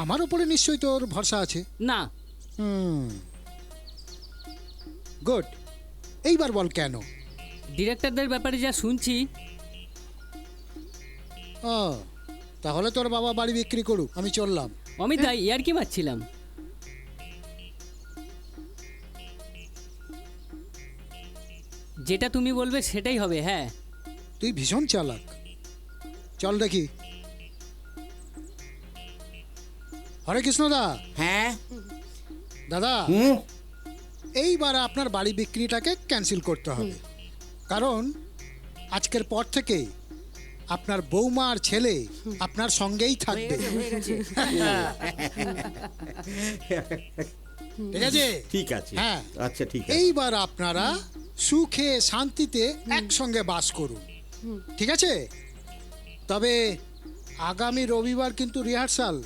আমার ওপরে নিশ্চয়ই তোর ভরসা আছে। না। হুম। গুড। এইবার বল কেন? ডিরেক্টরদের ব্যাপারে যা শুনছি। ও তাহলে তোর বাবা বাড়ি বিক্রি করুক আমি চললাম। অমিত দা ইয়ার কি মারছিলাম যেটা তুমি বলবে সেটাই হবে হ্যাঁ। তুই ভীষণ চালাক। চল দেখি। হরে কৃষ্ণদা হ্যাঁ। দাদা হুম। এইবার আপনার বাড়ি বিক্রিটাকে ক্যান্সেল করতে হবে। কারণ আজকের পর থেকে আপনার বৌমা আর ছেলে আপনার সঙ্গেই থাকবে। ঠিক আছে? ঠিক আছে। হ্যাঁ। আচ্ছা ঠিক আছে। এইবার আপনারা সুখে শান্তিতে একসঙ্গে বাস করুন। ঠিক আছে? তবে আগামী রবিবার কিন্তু রিহার্সাল।